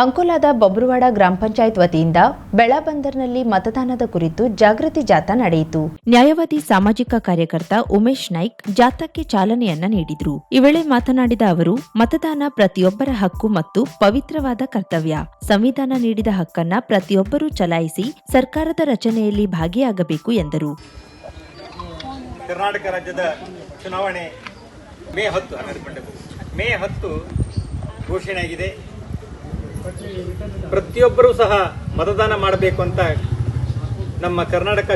ಅಂಕೋಲಾದ ಬಬ್ರುವಾಡ ಗ್ರಾಮ ಪಂಚಾಯತ್ ವತಿಯಿಂದ ಬೆಳಬಂದರ್ನಲ್ಲಿ ಮತದಾನದ ಕುರಿತು ಜಾಗೃತಿ ಜಾಥಾ ನಡೆಯಿತು. ನ್ಯಾಯವಾದಿ ಸಾಮಾಜಿಕ ಕಾರ್ಯಕರ್ತ ಉಮೇಶ್ ನಾಯ್ಕ್ ಜಾಥಾಕ್ಕೆ ಚಾಲನೆಯನ್ನ ನೀಡಿದ್ರು. ಈ ವೇಳೆ ಮಾತನಾಡಿದ ಅವರು ಮತದಾನ ಪ್ರತಿಯೊಬ್ಬರ ಹಕ್ಕು ಮತ್ತು ಪವಿತ್ರವಾದ ಕರ್ತವ್ಯ. ಸಂವಿಧಾನ ನೀಡಿದ ಹಕ್ಕನ್ನ ಪ್ರತಿಯೊಬ್ಬರೂ ಚಲಾಯಿಸಿ ಸರ್ಕಾರದ ರಚನೆಯಲ್ಲಿ ಭಾಗಿಯಾಗಬೇಕು ಎಂದರು. ಕರ್ನಾಟಕ ರಾಜ್ಯದ ಚುನಾವಣೆ ಮೇ ಹತ್ತು ಹನ್ನೆರಡು ಮೇ ಹತ್ತು ಘೋಷಣೆಯಾಗಿದೆ. ಪ್ರತಿಯೊಬ್ಬರೂ ಸಹ ಮತದಾನ ಮಾಡಬೇಕು ಅಂತ ನಮ್ಮ ಕರ್ನಾಟಕ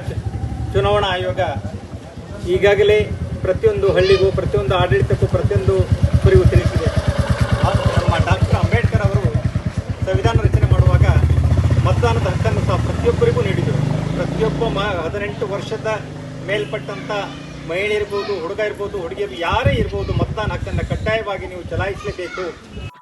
ಚುನಾವಣಾ ಆಯೋಗ ಈಗಾಗಲೇ ಪ್ರತಿಯೊಂದು ಹಳ್ಳಿಗೂ, ಪ್ರತಿಯೊಂದು ಆಡಳಿತಕ್ಕೂ ಪ್ರತಿಯೊಂದು ಕುರಿಗೂ ತಿಳಿಸಿದೆ. ನಮ್ಮ ಡಾಕ್ಟರ್ ಅಂಬೇಡ್ಕರ್ ಅವರು ಸಂವಿಧಾನ ರಚನೆ ಮಾಡುವಾಗ ಮತದಾನದ ಹಕ್ಕನ್ನು ಸಹ ಪ್ರತಿಯೊಬ್ಬರಿಗೂ ನೀಡಿದರು. ಪ್ರತಿಯೊಬ್ಬ ಮ, ಹದಿನೆಂಟು ವರ್ಷದ ಮೇಲ್ಪಟ್ಟಂಥ ಮಹಿಳೆ ಇರ್ಬೋದು, ಹುಡುಗ ಇರ್ಬೋದು, ಹುಡುಗಿಯರು ಯಾರೇ ಇರ್ಬೋದು ಮತದಾನ ಹಕ್ಕನ್ನು ಕಡ್ಡಾಯವಾಗಿ ನೀವು ಚಲಾಯಿಸಲೇಬೇಕು.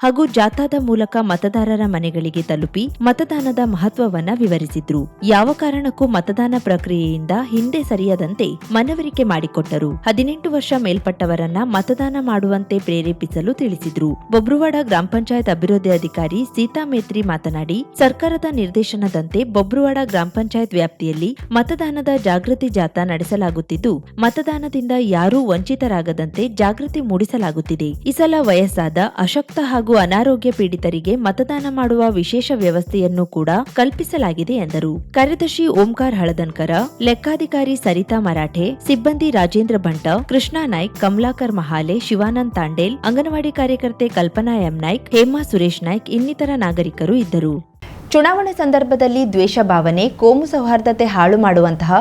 ಹಾಗೂ ಜಾಥಾದ ಮೂಲಕ ಮತದಾರರ ಮನೆಗಳಿಗೆ ತಲುಪಿ ಮತದಾನದ ಮಹತ್ವವನ್ನ ವಿವರಿಸಿದ್ರು. ಯಾವ ಕಾರಣಕ್ಕೂ ಮತದಾನ ಪ್ರಕ್ರಿಯೆಯಿಂದ ಹಿಂದೆ ಸರಿಯದಂತೆ ಮನವರಿಕೆ ಮಾಡಿಕೊಟ್ಟರು. ಹದಿನೆಂಟು ವರ್ಷ ಮೇಲ್ಪಟ್ಟವರನ್ನ ಮತದಾನ ಮಾಡುವಂತೆ ಪ್ರೇರೇಪಿಸಲು ತಿಳಿಸಿದ್ರು. ಬೊಬ್ರುವಾಡ ಗ್ರಾಮ ಪಂಚಾಯತ್ ಅಭಿವೃದ್ಧಿ ಅಧಿಕಾರಿ ಸೀತಾ ಮೇತ್ರಿ ಮಾತನಾಡಿ, ಸರ್ಕಾರದ ನಿರ್ದೇಶನದಂತೆ ಬೊಬ್ರುವಾಡ ಗ್ರಾಮ ಪಂಚಾಯತ್ ವ್ಯಾಪ್ತಿಯಲ್ಲಿ ಮತದಾನದ ಜಾಗೃತಿ ಜಾಥಾ ನಡೆಸಲಾಗುತ್ತಿದ್ದು, ಮತದಾನದಿಂದ ಯಾರೂ ವಂಚಿತರಾಗದಂತೆ ಜಾಗೃತಿ ಮೂಡಿಸಲಾಗುತ್ತಿದೆ. ಈ ಸಲ ವಯಸ್ಸಾದ ಅಶಕ್ತ ಅನಾರೋಗ್ಯ ಪೀಡಿತರಿಗೆ ಮತದಾನ ಮಾಡುವ ವಿಶೇಷ ವ್ಯವಸ್ಥೆಯನ್ನು ಕೂಡ ಕಲ್ಪಿಸಲಾಗಿದೆ ಎಂದರು. ಕಾರ್ಯದರ್ಶಿ ಓಂಕಾರ್ ಹಳದನ್ಕರ, ಲೆಕ್ಕಾಧಿಕಾರಿ ಸರಿತಾ ಮರಾಠೆ, ಸಿಬ್ಬಂದಿ ರಾಜೇಂದ್ರ ಭಂಟ, ಕೃಷ್ಣಾ ನಾಯ್ಕ್, ಕಮಲಾಕರ್ ಮಹಾಲೆ, ಶಿವಾನಂದ್ ತಾಂಡೇಲ್, ಅಂಗನವಾಡಿ ಕಾರ್ಯಕರ್ತೆ ಕಲ್ಪನಾ ಎಂ ನಾಯ್ಕ್, ಹೇಮಾ ಸುರೇಶ್ ನಾಯ್ಕ್ ಇನ್ನಿತರ ನಾಗರಿಕರು ಇದ್ದರು. ಚುನಾವಣೆ ಸಂದರ್ಭದಲ್ಲಿ ದ್ವೇಷ ಭಾವನೆ, ಕೋಮು ಸೌಹಾರ್ದತೆ ಹಾಳು ಮಾಡುವಂತಹ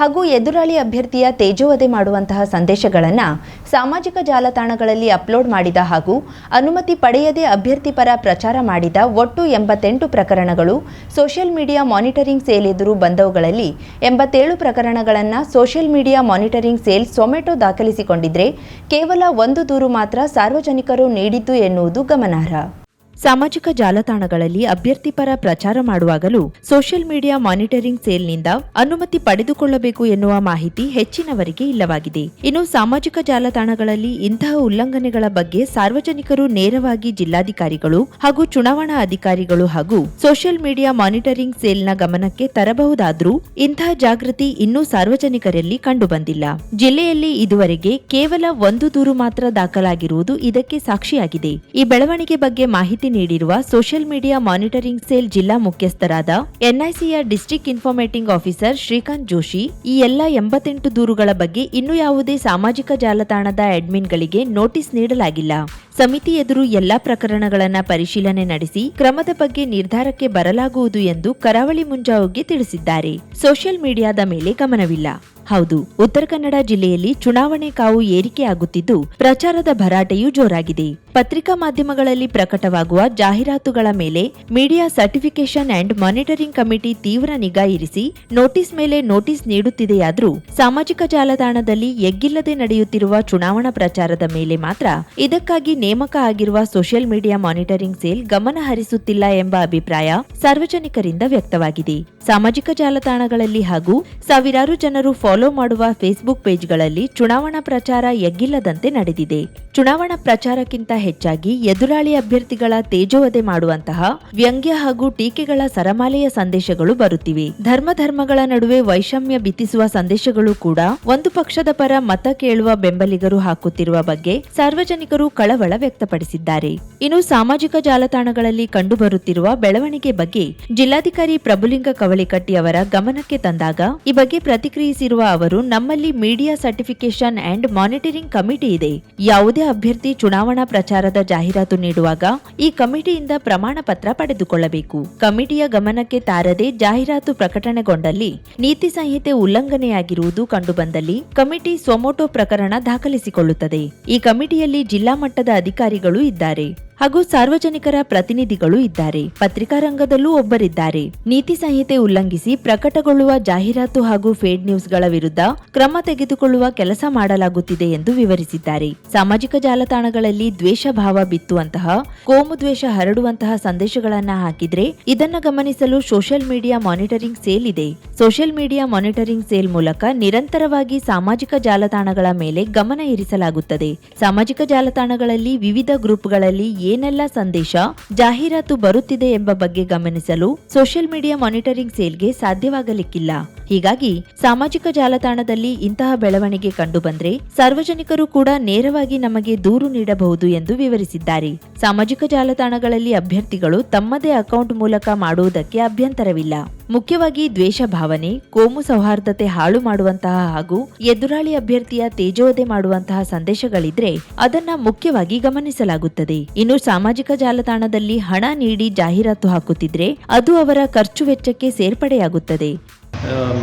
ಹಾಗೂ ಎದುರಾಳಿ ಅಭ್ಯರ್ಥಿಯ ತೇಜೋವಧೆ ಮಾಡುವಂತಹ ಸಂದೇಶಗಳನ್ನು ಸಾಮಾಜಿಕ ಜಾಲತಾಣಗಳಲ್ಲಿ ಅಪ್ಲೋಡ್ ಮಾಡಿದ ಹಾಗೂ ಅನುಮತಿ ಪಡೆಯದೆ ಅಭ್ಯರ್ಥಿ ಪರ ಪ್ರಚಾರ ಮಾಡಿದ ಒಟ್ಟು ಎಂಬತ್ತೆಂಟು ಪ್ರಕರಣಗಳು ಸೋಷಿಯಲ್ ಮೀಡಿಯಾ ಮಾನಿಟರಿಂಗ್ ಸೇಲ್ ಎದುರು ಬಂದವುಗಳಲ್ಲಿ ಎಂಬತ್ತೇಳು ಪ್ರಕರಣಗಳನ್ನು ಸೋಷಿಯಲ್ ಮೀಡಿಯಾ ಮಾನಿಟರಿಂಗ್ ಸೇಲ್ ಸೊಮೆಟೊ ದಾಖಲಿಸಿಕೊಂಡಿದ್ರೆ ಕೇವಲ ಒಂದು ದೂರು ಮಾತ್ರ ಸಾರ್ವಜನಿಕರು ನೀಡಿದ್ದು ಎನ್ನುವುದು ಗಮನಾರ್ಹ. ಸಾಮಾಜಿಕ ಜಾಲತಾಣಗಳಲ್ಲಿ ಅಭ್ಯರ್ಥಿ ಪರ ಪ್ರಚಾರ ಮಾಡುವಾಗಲೂ ಸೋಷಿಯಲ್ ಮೀಡಿಯಾ ಮಾನಿಟರಿಂಗ್ ಸೇಲ್ನಿಂದ ಅನುಮತಿ ಪಡೆದುಕೊಳ್ಳಬೇಕು ಎನ್ನುವ ಮಾಹಿತಿ ಹೆಚ್ಚಿನವರಿಗೆ ಇಲ್ಲವಾಗಿದೆ. ಇನ್ನು ಸಾಮಾಜಿಕ ಜಾಲತಾಣಗಳಲ್ಲಿ ಇಂತಹ ಉಲ್ಲಂಘನೆಗಳ ಬಗ್ಗೆ ಸಾರ್ವಜನಿಕರು ನೇರವಾಗಿ ಜಿಲ್ಲಾಧಿಕಾರಿಗಳು ಹಾಗೂ ಚುನಾವಣಾ ಅಧಿಕಾರಿಗಳು ಹಾಗೂ ಸೋಷಿಯಲ್ ಮೀಡಿಯಾ ಮಾನಿಟರಿಂಗ್ ಸೇಲ್ನ ಗಮನಕ್ಕೆ ತರಬಹುದಾದ್ರೂ ಇಂತಹ ಜಾಗೃತಿ ಇನ್ನೂ ಸಾರ್ವಜನಿಕರಲ್ಲಿ ಕಂಡುಬಂದಿಲ್ಲ. ಜಿಲ್ಲೆಯಲ್ಲಿ ಇದುವರೆಗೆ ಕೇವಲ ಒಂದು ದೂರು ಮಾತ್ರ ದಾಖಲಾಗಿರುವುದು ಇದಕ್ಕೆ ಸಾಕ್ಷಿಯಾಗಿದೆ. ಈ ಬೆಳವಣಿಗೆ ಬಗ್ಗೆ ಮಾಹಿತಿ ನೀಡಿರುವ ಸೋಷಿಯಲ್ ಮೀಡಿಯಾ ಮಾನಿಟರಿಂಗ್ ಸೇಲ್ ಜಿಲ್ಲಾ ಮುಖ್ಯಸ್ಥರಾದ ಎನ್ಐಸಿಯ district informatics officer Srikanth Joshi, ಈ ಎಲ್ಲ ಎಂಬತ್ತೆಂಟು ದೂರುಗಳ ಬಗ್ಗೆ ಇನ್ನೂ ಯಾವುದೇ ಸಾಮಾಜಿಕ ಜಾಲತಾಣದ ಅಡ್ಮಿನ್ಗಳಿಗೆ ನೋಟಿಸ್ ನೀಡಲಾಗಿಲ್ಲ. ಸಮಿತಿ ಎದುರು ಎಲ್ಲಾ ಪ್ರಕರಣಗಳನ್ನು ಪರಿಶೀಲನೆ ನಡೆಸಿ ಕ್ರಮದ ಬಗ್ಗೆ ನಿರ್ಧಾರಕ್ಕೆ ಬರಲಾಗುವುದು ಎಂದು ಕರಾವಳಿ ಮುಂಜಾವುಗೆ ತಿಳಿಸಿದ್ದಾರೆ. ಸೋಷಿಯಲ್ ಮೀಡಿಯಾದ ಮೇಲೆ ಗಮನವಿಲ್ಲ. ಹೌದು, ಉತ್ತರ ಕನ್ನಡ ಜಿಲ್ಲೆಯಲ್ಲಿ ಚುನಾವಣೆ ಕಾವು ಏರಿಕೆಯಾಗುತ್ತಿದ್ದು, ಪ್ರಚಾರದ ಭರಾಟೆಯೂ ಜೋರಾಗಿದೆ. ಪತ್ರಿಕಾ ಮಾಧ್ಯಮಗಳಲ್ಲಿ ಪ್ರಕಟವಾಗುವ ಜಾಹೀರಾತುಗಳ ಮೇಲೆ media certification and monitoring committee ತೀವ್ರ ನಿಗಾ ಇರಿಸಿ, ನೋಟಿಸ್ ಮೇಲೆ ನೋಟಿಸ್ ನೀಡುತ್ತಿದೆಯಾದರೂ, ಸಾಮಾಜಿಕ ಜಾಲತಾಣದಲ್ಲಿ ಎಗ್ಗಿಲ್ಲದೆ ನಡೆಯುತ್ತಿರುವ ಚುನಾವಣಾ ಪ್ರಚಾರದ ಮೇಲೆ ಮಾತ್ರ ಇದಕ್ಕಾಗಿ ನೇಮಕ ಆಗಿರುವ ಸೋಷಿಯಲ್ ಮೀಡಿಯಾ ಮಾನಿಟರಿಂಗ್ ಸೇಲ್ ಗಮನ ಹರಿಸುತ್ತಿಲ್ಲ ಎಂಬ ಅಭಿಪ್ರಾಯ ಸಾರ್ವಜನಿಕರಿಂದ ವ್ಯಕ್ತವಾಗಿದೆ. ಸಾಮಾಜಿಕ ಜಾಲತಾಣಗಳಲ್ಲಿ ಹಾಗೂ ಸಾವಿರಾರು ಜನರು ಫಾಲೋ ಮಾಡುವ ಫೇಸ್ಬುಕ್ ಪೇಜ್ಗಳಲ್ಲಿ ಚುನಾವಣಾ ಪ್ರಚಾರ ಎಗ್ಗಿಲ್ಲದಂತೆ ನಡೆದಿದೆ. ಚುನಾವಣಾ ಪ್ರಚಾರಕ್ಕಿಂತ ಹೆಚ್ಚಾಗಿ ಎದುರಾಳಿ ಅಭ್ಯರ್ಥಿಗಳ ತೇಜೋವಧೆ ಮಾಡುವಂತಹ ವ್ಯಂಗ್ಯ ಹಾಗೂ ಟೀಕೆಗಳ ಸರಮಾಲೆಯ ಸಂದೇಶಗಳು ಬರುತ್ತಿವೆ. ಧರ್ಮ ಧರ್ಮಗಳ ನಡುವೆ ವೈಷಮ್ಯ ಬಿತ್ತಿಸುವ ಸಂದೇಶಗಳು ಕೂಡ ಒಂದು ಪಕ್ಷದ ಪರ ಮತ ಕೇಳುವ ಬೆಂಬಲಿಗರು ಹಾಕುತ್ತಿರುವ ಬಗ್ಗೆ ಸಾರ್ವಜನಿಕರು ಕಳವಳ ವ್ಯಕ್ತಪಡಿಸಿದ್ದಾರೆ. ಇನ್ನು ಸಾಮಾಜಿಕ ಜಾಲತಾಣಗಳಲ್ಲಿ ಕಂಡುಬರುತ್ತಿರುವ ಬೆಳವಣಿಗೆ ಬಗ್ಗೆ ಜಿಲ್ಲಾಧಿಕಾರಿ ಪ್ರಭುಲಿಂಗ ಕವಳಿಕಟ್ಟಿ ಅವರ ಗಮನಕ್ಕೆ ತಂದಾಗ ಈ ಬಗ್ಗೆ ಪ್ರತಿಕ್ರಿಯಿಸಿರುವ ಅವರು, ನಮ್ಮಲ್ಲಿ media certification and monitoring committee ಇದೆ. ಯಾವುದೇ ಅಭ್ಯರ್ಥಿ ಚುನಾವಣಾ ಪ್ರಚಾರದ ಜಾಹೀರಾತು ನೀಡುವಾಗ ಈ ಕಮಿಟಿಯಿಂದ ಪ್ರಮಾಣ ಪತ್ರ ಪಡೆದುಕೊಳ್ಳಬೇಕು. ಕಮಿಟಿಯ ಗಮನಕ್ಕೆ ತಾರದೆ ಜಾಹೀರಾತು ಪ್ರಕಟಣೆಗೊಂಡಲ್ಲಿ ನೀತಿ ಸಂಹಿತೆ ಉಲ್ಲಂಘನೆಯಾಗಿರುವುದು ಕಂಡುಬಂದಲ್ಲಿ ಕಮಿಟಿ ಸೊಮೋಟೋ ಪ್ರಕರಣ ದಾಖಲಿಸಿಕೊಳ್ಳುತ್ತದೆ. ಈ ಕಮಿಟಿಯಲ್ಲಿ ಜಿಲ್ಲಾ ಮಟ್ಟದ ಅಧಿಕಾರಿಗಳು ಇದ್ದಾರೆ. ಹಾಗೂ ಸಾರ್ವಜನಿಕರ ಪ್ರತಿನಿಧಿಗಳು ಇದ್ದಾರೆ. ಪತ್ರಿಕಾ ರಂಗದಲ್ಲೂ ಒಬ್ಬರಿದ್ದಾರೆ. ನೀತಿ ಸಂಹಿತೆ ಉಲ್ಲಂಘಿಸಿ ಪ್ರಕಟಗೊಳ್ಳುವ ಜಾಹೀರಾತು ಹಾಗೂ ಫೇಡ್ ನ್ಯೂಸ್ಗಳ ವಿರುದ್ಧ ಕ್ರಮ ತೆಗೆದುಕೊಳ್ಳುವ ಕೆಲಸ ಮಾಡಲಾಗುತ್ತಿದೆ ಎಂದು ವಿವರಿಸಿದ್ದಾರೆ. ಸಾಮಾಜಿಕ ಜಾಲತಾಣಗಳಲ್ಲಿ ದ್ವೇಷ ಭಾವ ಬಿತ್ತುವಂತಹ, ಕೋಮು ದ್ವೇಷ ಹರಡುವಂತಹ ಸಂದೇಶಗಳನ್ನ ಹಾಕಿದ್ರೆ ಇದನ್ನ ಗಮನಿಸಲು ಸೋಷಿಯಲ್ ಮೀಡಿಯಾ ಮಾನಿಟರಿಂಗ್ ಸೇಲ್ ಇದೆ. ಸೋಷಿಯಲ್ ಮೀಡಿಯಾ ಮಾನಿಟರಿಂಗ್ ಸೇಲ್ ಮೂಲಕ ನಿರಂತರವಾಗಿ ಸಾಮಾಜಿಕ ಜಾಲತಾಣಗಳ ಮೇಲೆ ಗಮನ ಇರಿಸಲಾಗುತ್ತದೆ. ಸಾಮಾಜಿಕ ಜಾಲತಾಣಗಳಲ್ಲಿ ವಿವಿಧ ಗ್ರೂಪ್ಗಳಲ್ಲಿ ಏನೆಲ್ಲ ಸಂದೇಶ ಜಾಹೀರಾತು ಬರುತ್ತಿದೆ ಎಂಬ ಬಗ್ಗೆ ಗಮನಿಸಲು ಸೋಷಿಯಲ್ ಮೀಡಿಯಾ ಮಾನಿಟರಿಂಗ್ ಸೇಲ್ಗೆ ಸಾಧ್ಯವಾಗಲಿಕ್ಕಿಲ್ಲ. ಹೀಗಾಗಿ ಸಾಮಾಜಿಕ ಜಾಲತಾಣದಲ್ಲಿ ಇಂತಹ ಬೆಳವಣಿಗೆ ಕಂಡುಬಂದ್ರೆ ಸಾರ್ವಜನಿಕರು ಕೂಡ ನೇರವಾಗಿ ನಮಗೆ ದೂರು ನೀಡಬಹುದು ಎಂದು ವಿವರಿಸಿದ್ದಾರೆ. ಸಾಮಾಜಿಕ ಜಾಲತಾಣಗಳಲ್ಲಿ ಅಭ್ಯರ್ಥಿಗಳು ತಮ್ಮದೇ ಅಕೌಂಟ್ ಮೂಲಕ ಮಾಡುವುದಕ್ಕೆ ಅಭ್ಯಂತರವಿಲ್ಲ. ಮುಖ್ಯವಾಗಿ ದ್ವೇಷ ಭಾವನೆ ಕೋಮು ಸೌಹಾರ್ದತೆ ಹಾಳು ಮಾಡುವಂತಹ ಹಾಗೂ ಎದುರಾಳಿ ಅಭ್ಯರ್ಥಿಯ ತೇಜೋದೆ ಮಾಡುವಂತಹ ಸಂದೇಶಗಳಿದ್ರೆ ಅದನ್ನ ಮುಖ್ಯವಾಗಿ ಗಮನಿಸಲಾಗುತ್ತದೆ. ಇನ್ನು ಸಾಮಾಜಿಕ ಜಾಲತಾಣದಲ್ಲಿ ಹಣ ನೀಡಿ ಜಾಹೀರಾತು ಹಾಕುತ್ತಿದ್ರೆ ಅದು ಅವರ ಖರ್ಚು ವೆಚ್ಚಕ್ಕೆ ಸೇರ್ಪಡೆಯಾಗುತ್ತದೆ.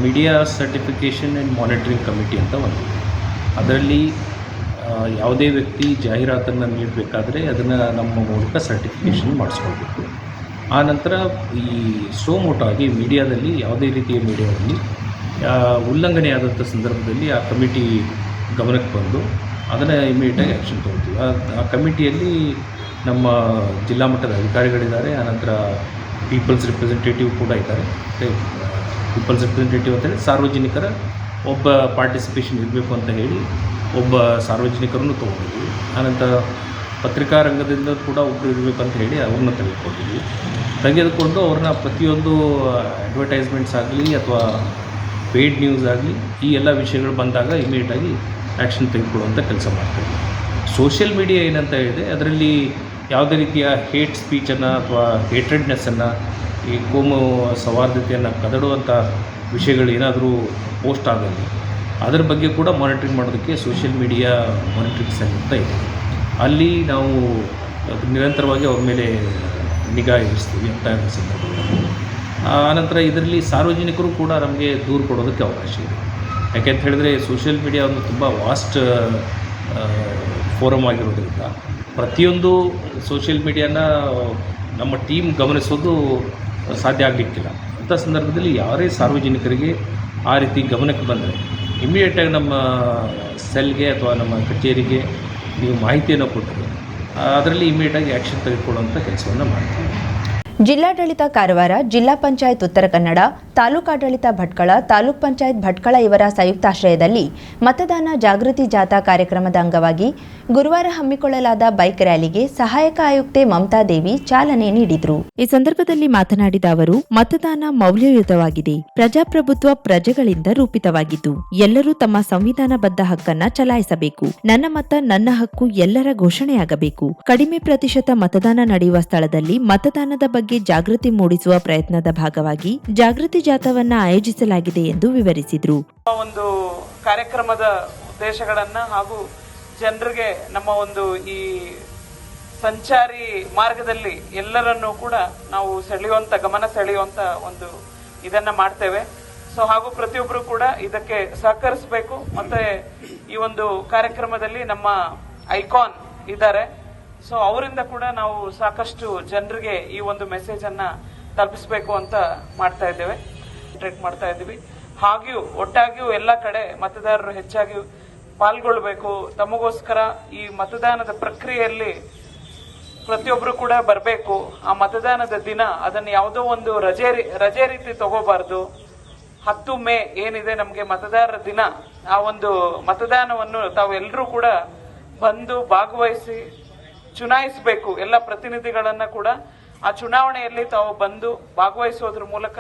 Media certification and monitoring committee ಅಂತ ಒಂದು. ಅದರಲ್ಲಿ ಯಾವುದೇ ವ್ಯಕ್ತಿ ಜಾಹೀರಾತನ್ನು ನೀಡಬೇಕಾದ್ರೆ ಅದನ್ನು ನಮ್ಮ ಮೂಲಕ ಸರ್ಟಿಫಿಕೇಷನ್ ಮಾಡಿಸ್ಕೊಳ್ಬೇಕು. ಆ ನಂತರ ಈ ಸೋಮೋಟಾಗಿ ಮೀಡಿಯಾದಲ್ಲಿ ಯಾವುದೇ ರೀತಿಯ ಮೀಡಿಯಾದಲ್ಲಿ ಉಲ್ಲಂಘನೆಯಾದಂಥ ಸಂದರ್ಭದಲ್ಲಿ ಆ ಕಮಿಟಿ ಗಮನಕ್ಕೆ ಬಂದು ಅದನ್ನು ಇಮಿಡಿಯೇಟಾಗಿ ಆ್ಯಕ್ಷನ್ ತೊಗೊಳ್ತೀವಿ. ಆ ಕಮಿಟಿಯಲ್ಲಿ ನಮ್ಮ ಜಿಲ್ಲಾ ಮಟ್ಟದ ಅಧಿಕಾರಿಗಳಿದ್ದಾರೆ. ಆನಂತರ ಪೀಪಲ್ಸ್ ರಿಪ್ರೆಸೆಂಟೇಟಿವ್ ಕೂಡ ಇದ್ದಾರೆ. ಪೀಪಲ್ಸ್ ರಿಪ್ರೆಸೆಂಟೇಟಿವ್ ಅಂತೇಳಿ ಸಾರ್ವಜನಿಕರ ಒಬ್ಬ ಪಾರ್ಟಿಸಿಪೇಷನ್ ಇರಬೇಕು ಅಂತ ಹೇಳಿ ಒಬ್ಬ ಸಾರ್ವಜನಿಕರನ್ನು ತೊಗೊಂಡಿದ್ವಿ. ಆನಂತರ ಪತ್ರಿಕಾ ರಂಗದಿಂದ ಕೂಡ ಒಬ್ಬರು ಇರಬೇಕು ಅಂತ ಹೇಳಿ ಅವ್ರನ್ನ ತೆಗೆದುಕೊಂಡಿದ್ವಿ. ತೆಗೆದುಕೊಂಡು ಅವ್ರನ್ನ ಪ್ರತಿಯೊಂದು ಅಡ್ವರ್ಟೈಸ್ಮೆಂಟ್ಸ್ ಆಗಲಿ ಅಥವಾ ಪೇಯ್ಡ್ ನ್ಯೂಸ್ ಆಗಲಿ ಈ ಎಲ್ಲ ವಿಷಯಗಳು ಬಂದಾಗ ಇಮಿಡಿಯೇಟಾಗಿ ಆ್ಯಕ್ಷನ್ ತೆಗೆದುಕೊಳ್ಳುವಂಥ ಕೆಲಸ ಮಾಡ್ತೀವಿ. ಸೋಷಿಯಲ್ ಮೀಡಿಯಾ ಏನಂತ ಇದೆ ಅದರಲ್ಲಿ ಯಾವುದೇ ರೀತಿಯ ಹೇಟ್ ಸ್ಪೀಚನ್ನು ಅಥವಾ ಹೇಟ್ರೆಡ್ನೆಸ್ಸನ್ನು ಈ ಕೋಮು ಸೌಹಾರ್ದತೆಯನ್ನು ಕದಡುವಂಥ ವಿಷಯಗಳು ಏನಾದರೂ ಪೋಸ್ಟ್ ಆಗಲಿ, ಅದರ ಬಗ್ಗೆ ಕೂಡ ಮಾನಿಟ್ರಿಂಗ್ ಮಾಡೋದಕ್ಕೆ ಸೋಷಿಯಲ್ ಮೀಡಿಯಾ ಮಾನಿಟ್ರಿಂಗ್ ಸೆಲ್ ಅಂತ ಇದೆ. ಅಲ್ಲಿ ನಾವು ನಿರಂತರವಾಗಿ ಅವ್ರ ಮೇಲೆ ನಿಗಾ ಇರಿಸ್ತೀವಿ ಅಂತ ಸಂದರ್ಭದಲ್ಲಿ. ಆನಂತರ ಇದರಲ್ಲಿ ಸಾರ್ವಜನಿಕರು ಕೂಡ ನಮಗೆ ದೂರು ಕೊಡೋದಕ್ಕೆ ಅವಕಾಶ ಇದೆ. ಯಾಕೆಂತ ಹೇಳಿದ್ರೆ ಸೋಷಿಯಲ್ ಮೀಡಿಯಾ ಒಂದು ತುಂಬ ವಾಸ್ಟ್ ಫೋರಮ್ ಆಗಿರೋದ್ರಿಂದ ಪ್ರತಿಯೊಂದು ಸೋಷಿಯಲ್ ಮೀಡಿಯಾನ ನಮ್ಮ ಟೀಮ್ ಗಮನಿಸೋದು ಸಾಧ್ಯ ಆಗಲಿಕ್ಕಿಲ್ಲ. ಅಂಥ ಸಂದರ್ಭದಲ್ಲಿ ಯಾರೇ ಸಾರ್ವಜನಿಕರಿಗೆ ಆ ರೀತಿ ಗಮನಕ್ಕೆ ಬಂದರೆ ಇಮಿಡಿಯೇಟಾಗಿ ನಮ್ಮ ಸೆಲ್ಗೆ ಅಥವಾ ನಮ್ಮ ಕಚೇರಿಗೆ ನೀವು ಮಾಹಿತಿಯನ್ನು ಕೊಟ್ಟರೆ ಅದರಲ್ಲಿ ಇಮಿಡಿಯೇಟಾಗಿ ಆ್ಯಕ್ಷನ್ ತೆಗೆದುಕೊಳ್ಳುವಂಥ ಕೆಲಸವನ್ನು ಮಾಡ್ತೀವಿ. ಜಿಲ್ಲಾಡಳಿತ ಕಾರವಾರ ಜಿಲ್ಲಾ ಪಂಚಾಯತ್ ಉತ್ತರ ಕನ್ನಡ ತಾಲೂಕಾಡಳಿತ ಭಟ್ಕಳ, ತಾಲೂಕ್ ಪಂಚಾಯತ್ ಭಟ್ಕಳ ಇವರ ಸಂಯುಕ್ತಾಶ್ರಯದಲ್ಲಿ ಮತದಾನ ಜಾಗೃತಿ ಜಾಥಾ ಕಾರ್ಯಕ್ರಮದ ಅಂಗವಾಗಿ ಗುರುವಾರ ಹಮ್ಮಿಕೊಳ್ಳಲಾದ ಬೈಕ್ ರ್ಯಾಲಿಗೆ ಸಹಾಯಕ ಆಯುಕ್ತೆ ಮಮತಾ ದೇವಿ ಚಾಲನೆ ನೀಡಿದ್ರು. ಈ ಸಂದರ್ಭದಲ್ಲಿ ಮಾತನಾಡಿದ ಅವರು, ಮತದಾನ ಮೌಲ್ಯಯುತವಾಗಿದೆ, ಪ್ರಜಾಪ್ರಭುತ್ವ ಪ್ರಜೆಗಳಿಂದ ರೂಪಿತವಾಗಿದ್ದು, ಎಲ್ಲರೂ ತಮ್ಮ ಸಂವಿಧಾನಬದ್ಧ ಹಕ್ಕನ್ನ ಚಲಾಯಿಸಬೇಕು. ನನ್ನ ಮತ ನನ್ನ ಹಕ್ಕು ಎಲ್ಲರ ಘೋಷಣೆಯಾಗಬೇಕು. ಕಡಿಮೆ ಪ್ರತಿಶತ ಮತದಾನ ನಡೆಯುವ ಸ್ಥಳದಲ್ಲಿ ಮತದಾನದ ಬಗ್ಗೆ ಜಾಗೃತಿ ಮೂಡಿಸುವ ಪ್ರಯತ್ನದ ಭಾಗವಾಗಿ ಜಾಗೃತಿ ಜಾಥಾವನ್ನ ಆಯೋಜಿಸಲಾಗಿದೆ ಎಂದು ವಿವರಿಸಿದರು. ಒಂದು ಕಾರ್ಯಕ್ರಮದ ಉದ್ದೇಶಗಳನ್ನ ಹಾಗೂ ಜನರಿಗೆ ನಮ್ಮ ಒಂದು ಈ ಸಂಚಾರಿ ಮಾರ್ಗದಲ್ಲಿ ಎಲ್ಲರನ್ನೂ ಕೂಡ ನಾವು ಸೆಳೆಯುವಂತ, ಗಮನ ಸೆಳೆಯುವಂತ ಒಂದು ಇದನ್ನ ಮಾಡ್ತೇವೆ. ಸೊ ಹಾಗೂ ಪ್ರತಿಯೊಬ್ಬರು ಕೂಡ ಇದಕ್ಕೆ ಸಹಕರಿಸಬೇಕು. ಮತ್ತೆ ಈ ಒಂದು ಕಾರ್ಯಕ್ರಮದಲ್ಲಿ ನಮ್ಮ ಐಕಾನ್ ಇದ್ದಾರೆ. ಸೊ ಅವರಿಂದ ಕೂಡ ನಾವು ಸಾಕಷ್ಟು ಜನರಿಗೆ ಈ ಒಂದು ಮೆಸೇಜ್ ಅನ್ನ ತಲುಪಿಸಬೇಕು ಅಂತ ಮಾಡ್ತಾ ಇದ್ದೇವೆ. ಟ್ರೆಕ್ ಮಾಡ್ತಾ ಇದ್ದೀವಿ. ಹಾಗೆಯೂ ಒಟ್ಟಾಗಿಯೂ ಎಲ್ಲ ಕಡೆ ಮತದಾರರು ಹೆಚ್ಚಾಗಿ ಪಾಲ್ಗೊಳ್ಬೇಕು. ತಮಗೋಸ್ಕರ ಈ ಮತದಾನದ ಪ್ರಕ್ರಿಯೆಯಲ್ಲಿ ಪ್ರತಿಯೊಬ್ಬರು ಕೂಡ ಬರಬೇಕು. ಆ ಮತದಾನದ ದಿನ ಅದನ್ನು ಯಾವುದೋ ಒಂದು ರಜೆ ರಜೆ ರೀತಿ ತಗೋಬಾರ್ದು. ಹತ್ತು ಮೇ ಏನಿದೆ ನಮಗೆ ಮತದಾರರ ದಿನ. ಆ ಒಂದು ಮತದಾನವನ್ನು ತಾವು ಎಲ್ಲರೂ ಕೂಡ ಬಂದು ಭಾಗವಹಿಸಿ ಚುನಾಯಿಸಬೇಕು. ಎಲ್ಲ ಪ್ರತಿನಿಧಿಗಳನ್ನು ಕೂಡ ಆ ಚುನಾವಣೆಯಲ್ಲಿ ತಾವು ಬಂದು ಭಾಗವಹಿಸೋದ್ರ ಮೂಲಕ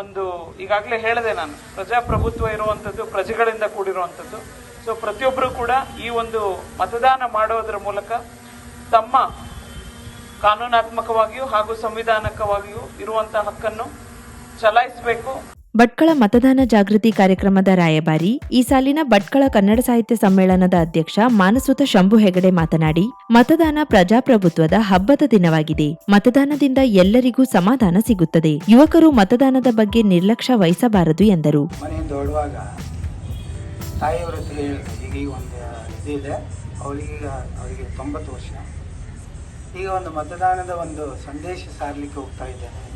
ಒಂದು ಈಗಾಗಲೇ ಹೇಳಿದೆ ನಾನು, ಪ್ರಜಾಪ್ರಭುತ್ವ ಇರುವಂಥದ್ದು ಪ್ರಜೆಗಳಿಂದ ಕೂಡಿರುವಂಥದ್ದು. ಸೊ ಪ್ರತಿಯೊಬ್ಬರು ಕೂಡ ಈ ಒಂದು ಮತದಾನ ಮಾಡೋದ್ರ ಮೂಲಕ ತಮ್ಮ ಕಾನೂನಾತ್ಮಕವಾಗಿಯೂ ಹಾಗೂ ಸಂವಿಧಾನಕವಾಗಿಯೂ ಇರುವಂತಹ ಹಕ್ಕನ್ನು ಚಲಾಯಿಸಬೇಕು. ಭಟ್ಕಳ ಮತದಾನ ಜಾಗೃತಿ ಕಾರ್ಯಕ್ರಮದ ರಾಯಭಾರಿ, ಈ ಸಾಲಿನ ಭಟ್ಕಳ ಕನ್ನಡ ಸಾಹಿತ್ಯ ಸಮ್ಮೇಳನದ ಅಧ್ಯಕ್ಷ ಮಾನಸುತ ಶಂಭು ಹೆಗಡೆ ಮಾತನಾಡಿ, ಮತದಾನ ಪ್ರಜಾಪ್ರಭುತ್ವದ ಹಬ್ಬದ ದಿನವಾಗಿದೆ. ಮತದಾನದಿಂದ ಎಲ್ಲರಿಗೂ ಸಮಾಧಾನ ಸಿಗುತ್ತದೆ. ಯುವಕರು ಮತದಾನದ ಬಗ್ಗೆ ನಿರ್ಲಕ್ಷ್ಯ ವಹಿಸಬಾರದು ಎಂದರು. ಈಗ ಒಂದು ಮತದಾನದ ಒಂದು ಸಂದೇಶ ಸಾರಲಿಕ್ಕೆ ಹೋಗ್ತಾ ಇದ್ದೇನೆ.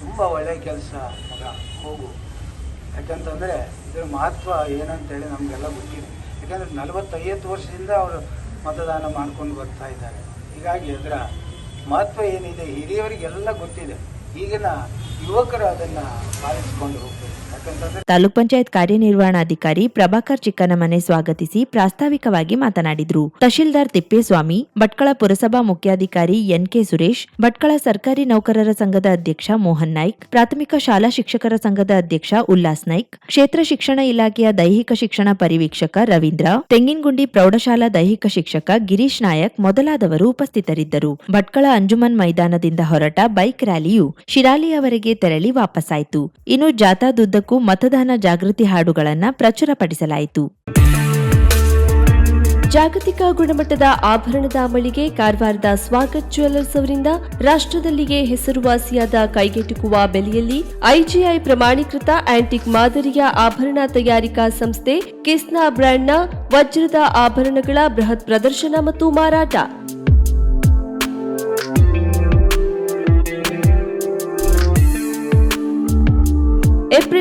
ತುಂಬ ಒಳ್ಳೆಯ ಕೆಲಸ, ಮಗ. ಹೋಗು. ಯಾಕಂತಂದರೆ ಇದರ ಮಹತ್ವ ಏನಂತೇಳಿ ನಮಗೆಲ್ಲ ಗೊತ್ತಿದೆ ಯಾಕಂದರೆ ನಲವತ್ತೈವತ್ತು ವರ್ಷದಿಂದ ಅವರು ಮತದಾನ ಮಾಡ್ಕೊಂಡು ಬರ್ತಾ ಇದ್ದಾರೆ. ಹೀಗಾಗಿ ಅದರ ಮಹತ್ವ ಏನಿದೆ ಹಿರಿಯವರಿಗೆಲ್ಲ ಗೊತ್ತಿದೆ. ಈಗಿನ ಯುವಕರು ಅದನ್ನು ಪಾಲಿಸ್ಕೊಂಡು ಯಾಕಂತಂದ್ರೆ ತಾಲೂಕ್ ಪಂಚಾಯತ್ ಕಾರ್ಯನಿರ್ವಹಣಾಧಿಕಾರಿ ಪ್ರಭಾಕರ್ ಚಿಕ್ಕನಮನೆ ಸ್ವಾಗತಿಸಿ ಪ್ರಾಸ್ತಾವಿಕವಾಗಿ ಮಾತನಾಡಿದರು. ತಹಶೀಲ್ದಾರ್ ತಿಪ್ಪೇಸ್ವಾಮಿ, ಭಟ್ಕಳ ಪುರಸಭಾ ಮುಖ್ಯಾಧಿಕಾರಿ ಎನ್ಕೆ ಸುರೇಶ್, ಭಟ್ಕಳ ಸರ್ಕಾರಿ ನೌಕರರ ಸಂಘದ ಅಧ್ಯಕ್ಷ ಮೋಹನ್ ನಾಯ್ಕ್, ಪ್ರಾಥಮಿಕ ಶಾಲಾ ಶಿಕ್ಷಕರ ಸಂಘದ ಅಧ್ಯಕ್ಷ ಉಲ್ಲಾಸ್ ನಾಯ್ಕ್, ಕ್ಷೇತ್ರ ಶಿಕ್ಷಣ ಇಲಾಖೆಯ ದೈಹಿಕ ಶಿಕ್ಷಣ ಪರಿವೀಕ್ಷಕ ರವೀಂದ್ರ, ತೆಂಗಿನಗುಂಡಿ ಪ್ರೌಢಶಾಲಾ ದೈಹಿಕ ಶಿಕ್ಷಕ ಗಿರೀಶ್ ನಾಯಕ್ ಮೊದಲಾದವರು ಉಪಸ್ಥಿತರಿದ್ದರು. ಭಟ್ಕಳ ಅಂಜುಮನ್ ಮೈದಾನದಿಂದ ಹೊರಟ ಬೈಕ್ ರ್ಯಾಲಿಯು ಶಿರಾಲಿಯವರೆಗೆ ತೆರಳಿ ವಾಪಸ್ಸಾಯಿತು ಇನ್ನು ಜಾಥಾದುದ್ದಕ್ಕೂ ಮತದಾನ ಜಾಗೃತಿ ಹಾಡುಗಳನ್ನು ಪ್ರಚುರಪಡಿಸಲಾಯಿತು. ಜಾಗತಿಕ ಗುಣಮಟ್ಟದ ಆಭರಣದ ಮಳಿಗೆ ಕಾರವಾರದ ಸ್ವಾಗತ್ ಜ್ಯುವೆಲ್ಲರ್ಸ್ ಅವರಿಂದ ರಾಷ್ಟ್ರದಲ್ಲಿಯೇ ಹೆಸರುವಾಸಿಯಾದ ಕೈಗೆಟುಕುವ ಬೆಲೆಯಲ್ಲಿ ಐಜಿಐ ಪ್ರಮಾಣೀಕೃತ ಆಂಟಿಕ್ ಮಾದರಿಯ ಆಭರಣ ತಯಾರಿಕಾ ಸಂಸ್ಥೆ ಕಿಸ್ನಾ ಬ್ರ್ಯಾಂಡ್ನ ವಜ್ರದ ಆಭರಣಗಳ ಬೃಹತ್ ಪ್ರದರ್ಶನ ಮತ್ತು ಮಾರಾಟ.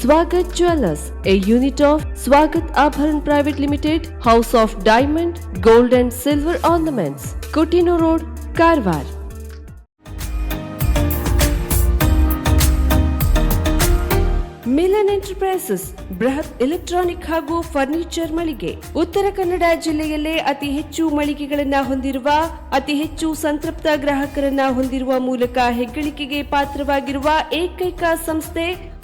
Swagat jewellers a unit of Swagat Abharan private limited house of diamond gold and silver ornaments Coutinho road Karwar Milan enterprises ಬೃಹತ್ ಎಲೆಕ್ಟ್ರಾನಿಕ್ ಹಾಗೂ ಫರ್ನಿಚರ್ ಮಳಿಗೆ. ಉತ್ತರ ಕನ್ನಡ ಜಿಲ್ಲೆಯಲ್ಲೇ ಅತಿ ಹೆಚ್ಚು ಮಳಿಗೆಗಳನ್ನ ಹೊಂದಿರುವ, ಅತಿ ಹೆಚ್ಚು ಸಂತೃಪ್ತ ಗ್ರಾಹಕರನ್ನ ಹೊಂದಿರುವ ಮೂಲಕ ಹೆಗ್ಗಳಿಕೆಗೆ ಪಾತ್ರವಾಗಿರುವ ಏಕೈಕ ಸಂಸ್ಥೆ